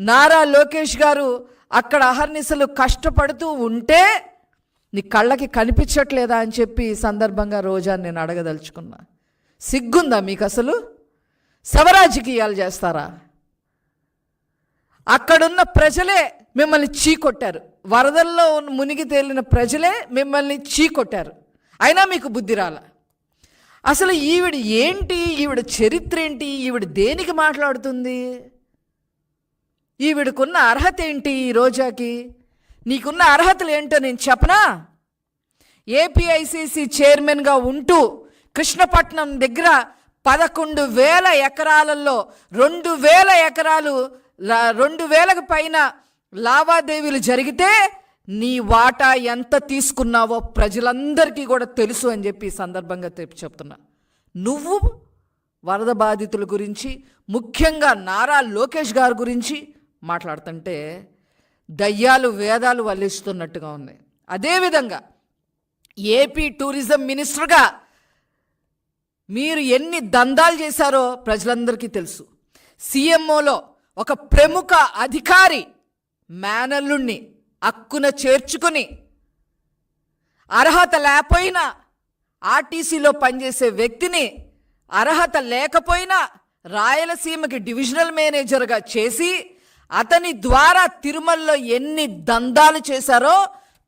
నారా లోకేష్ గారు అక్కడ అహర్నిశలు కష్టపడుతూ ఉంటే నీ కళ్ళకి కనిపించట్లేదా అని చెప్పి ఈ సందర్భంగా రోజా నేను అడగదలుచుకున్నా. సిగ్గుందా మీకు అసలు? శవరాజకీయాలు చేస్తారా? అక్కడున్న ప్రజలే మిమ్మల్ని చీకొట్టారు. వరదల్లో ఉన్న మునిగి తేలిన ప్రజలే మిమ్మల్ని చీకొట్టారు. అయినా మీకు బుద్ధి రాల? అసలు ఈవిడ ఏంటి? ఈవిడ చరిత్ర ఏంటి? ఈవిడ దేనికి మాట్లాడుతుంది? ఈవిడకున్న అర్హత ఏంటి ఈ రోజాకి? నీకున్న అర్హతలు ఏంటో నేను చెప్పనా? ఏపీఐసిసి చైర్మన్గా ఉంటూ కృష్ణపట్నం దగ్గర పదకొండు వేల ఎకరాలలో రెండు వేల ఎకరాలు రెండు వేలకు పైన లావాదేవీలు జరిగితే నీ వాటా ఎంత తీసుకున్నావో ప్రజలందరికీ కూడా తెలుసు అని చెప్పి సందర్భంగా తెప్పి చెప్తున్నా. నువ్వు వరద బాధితుల గురించి ముఖ్యంగా నారా లోకేష్ గారి గురించి మాట్లాడుతుంటే దయ్యాలు వేదాలు వల్లిస్తున్నట్టుగా ఉన్నాయి అదేవిధంగా ఏపీ టూరిజం మినిస్టర్గా మీరు ఎన్ని దందాలు చేశారో ప్రజలందరికీ తెలుసు. సీఎంఓలో ఒక ప్రముఖ అధికారి మేనల్లుణ్ణి అక్కున చేర్చుకుని అర్హత లేకపోయినా ఆర్టీసీలో పనిచేసే వ్యక్తిని అర్హత లేకపోయినా రాయలసీమకి డివిజనల్ మేనేజర్గా చేసి అతని ద్వారా తిరుమలలో ఎన్ని దందాలు చేశారో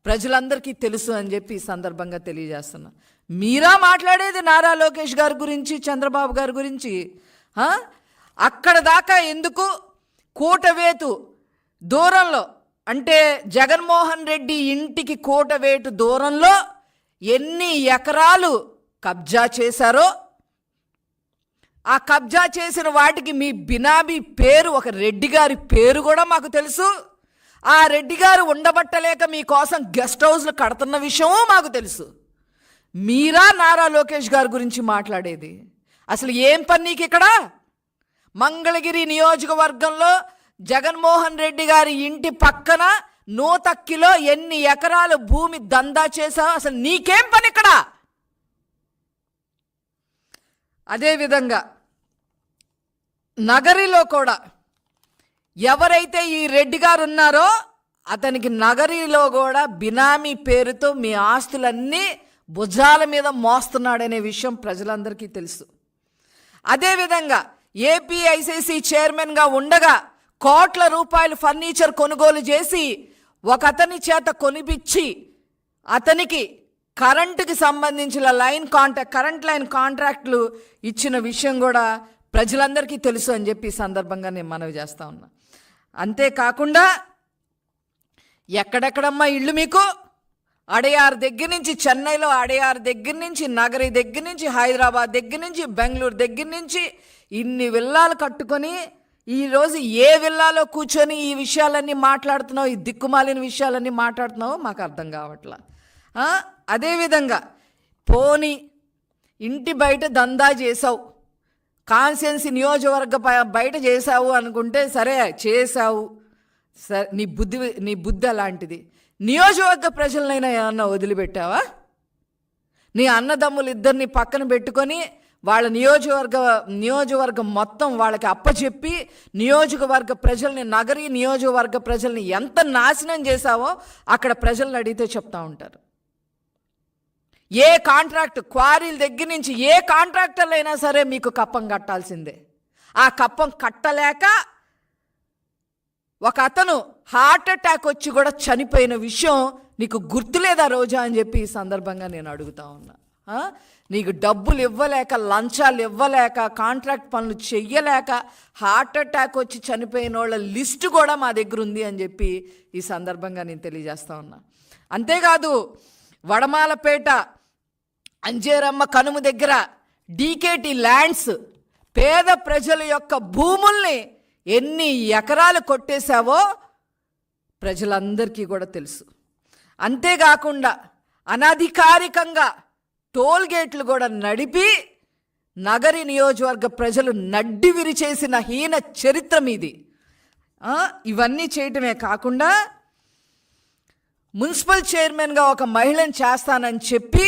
ప్రజలందరికీ తెలుసు అని చెప్పి ఈ సందర్భంగా తెలియజేస్తున్నా. మీరా మాట్లాడేది నారా లోకేష్ గారి గురించి చంద్రబాబు గారి గురించి? అక్కడ దాకా ఎందుకు కూటవేతు దూరంలో? అంటే జగన్మోహన్ రెడ్డి ఇంటికి కూటవేటు దూరంలో ఎన్ని ఎకరాలు కబ్జా చేశారో ఆ కబ్జా చేసిన వాటికి మీ బినామీ పేరు ఒక రెడ్డి గారి పేరు కూడా మాకు తెలుసు. ఆ రెడ్డి గారు ఉండబట్టలేక మీకోసం గెస్ట్ హౌస్లు కడుతున్న విషయమూ మాకు తెలుసు. మీరా నారా లోకేష్ గారి గురించి మాట్లాడేది? అసలు ఏం పని నీకు ఇక్కడ? మంగళగిరి నియోజకవర్గంలో జగన్మోహన్ రెడ్డి గారి ఇంటి పక్కన నూతక్కిలో ఎన్ని ఎకరాలు భూమి దందా చేశావు? అసలు నీకేం పని ఇక్కడ? అదేవిధంగా నగరిలో కూడా ఎవరైతే ఈ రెడ్డి గారు ఉన్నారో అతనికి నగరిలో కూడా బినామీ పేరుతో మీ ఆస్తులన్నీ భుజాల మీద మోస్తున్నాడనే విషయం ప్రజలందరికీ తెలుసు. అదేవిధంగా ఏపీఐసిసి చైర్మన్గా ఉండగా కోట్ల రూపాయలు ఫర్నిచర్ కొనుగోలు చేసి ఒక అతని చేత కొనిపించి అతనికి కరెంటుకి సంబంధించిన లైన్ కాంట్రాక్ట్ కరెంట్ లైన్ కాంట్రాక్ట్లు ఇచ్చిన విషయం కూడా ప్రజలందరికీ తెలుసు అని చెప్పి ఈ సందర్భంగా నేను మనవి చేస్తా ఉన్నా. అంతేకాకుండా ఎక్కడెక్కడమ్మా ఇళ్ళు మీకు? అడయార్ దగ్గర నుంచి చెన్నైలో అడయారు దగ్గర నుంచి నగరి దగ్గర నుంచి హైదరాబాద్ దగ్గర నుంచి బెంగళూరు దగ్గర నుంచి ఇన్ని విల్లాలు కట్టుకొని ఈరోజు ఏ విల్లాలో కూర్చొని ఈ విషయాలన్నీ మాట్లాడుతున్నావు ఈ దిక్కుమాలిన విషయాలన్నీ మాట్లాడుతున్నావో మాకు అర్థం కావట్లా. అదేవిధంగా పోని ఇంటి బయట దందా చేసావు. కాన్స్టిట్యున్సీ నియోజకవర్గ బయట చేసావు అనుకుంటే సరే చేసావు సరే నీ బుద్ధి నీ బుద్ధి అలాంటిది. నియోజకవర్గ ప్రజలనైనా ఏమన్నా వదిలిపెట్టావా? నీ అన్నదమ్ములు ఇద్దరిని పక్కన పెట్టుకొని వాళ్ళ నియోజకవర్గ నియోజకవర్గం మొత్తం వాళ్ళకి అప్పచెప్పి నియోజకవర్గ ప్రజల్ని నగరీ నియోజకవర్గ ప్రజల్ని ఎంత నాశనం చేశావో అక్కడ ప్రజల్ని అడిగితే చెప్తా ఉంటారు. ఏ కాంట్రాక్ట్ క్వారీల దగ్గర నుంచి ఏ కాంట్రాక్టర్లు అయినా సరే మీకు కప్పం కట్టాల్సిందే. ఆ కప్పం కట్టలేక ఒక అతను హార్ట్ అటాక్ వచ్చి కూడా చనిపోయిన విషయం నీకు గుర్తులేదా రోజా అని చెప్పి ఈ సందర్భంగా నేను అడుగుతా ఉన్నా. నీకు డబ్బులు ఇవ్వలేక లంచాలు ఇవ్వలేక కాంట్రాక్ట్ పనులు చెయ్యలేక హార్ట్ అటాక్ వచ్చి చనిపోయిన వాళ్ళ లిస్టు కూడా మా దగ్గర ఉంది అని చెప్పి ఈ సందర్భంగా నేను తెలియజేస్తా ఉన్నా. అంతేకాదు వడమాలపేట అంజేరమ్మ కనుమ దగ్గర డీకేటి ల్యాండ్స్ పేద ప్రజల యొక్క భూముల్ని ఎన్ని ఎకరాలు కొట్టేశావో ప్రజలందరికీ కూడా తెలుసు. అంతేకాకుండా అనధికారికంగా టోల్ గేట్లు కూడా నడిపి నగరి నియోజకవర్గ ప్రజలు నడ్డి విరిచేసిన హీన చరిత్ర మీది. ఇవన్నీ చేయటమే కాకుండా మున్సిపల్ చైర్మన్గా ఒక మహిళను చేస్తానని చెప్పి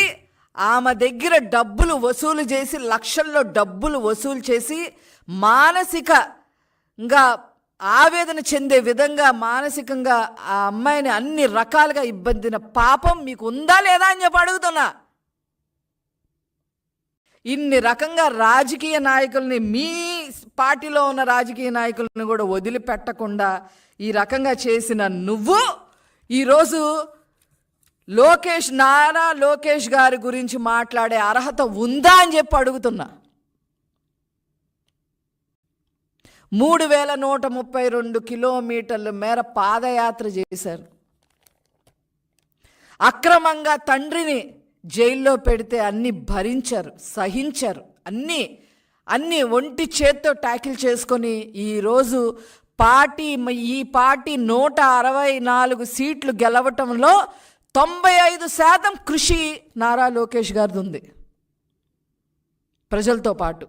ఆమె దగ్గర డబ్బులు వసూలు చేసి లక్షల్లో డబ్బులు వసూలు చేసి మానసికంగా ఆవేదన చెందే విధంగా మానసికంగా ఆ అమ్మాయిని అన్ని రకాలుగా ఇబ్బందిన పాపం మీకు ఉందా లేదా అని చెప్పి అడుగుతున్నా. ఇన్ని రకంగా రాజకీయ నాయకుల్ని మీ పార్టీలో ఉన్న రాజకీయ నాయకులను కూడా వదిలిపెట్టకుండా ఈ రకంగా చేసిన నువ్వు ఈరోజు లోకేష్ నారా లోకేష్ గారి గురించి మాట్లాడే అర్హత ఉందా అని చెప్పి అడుగుతున్నా. మూడు వేల నూట ముప్పై రెండు కిలోమీటర్ల మేర పాదయాత్ర చేశారు. అక్రమంగా తండ్రిని జైల్లో పెడితే అన్ని భరించారు సహించారు. అన్నీ అన్నీ ఒంటి చేత్తో ట్యాకిల్ చేసుకొని ఈరోజు పార్టీ ఈ పార్టీ నూట అరవై నాలుగు సీట్లు గెలవటంలో తొంభై ఐదు శాతం కృషి నారా లోకేష్ గారిది ఉంది. ప్రజలతో పాటు.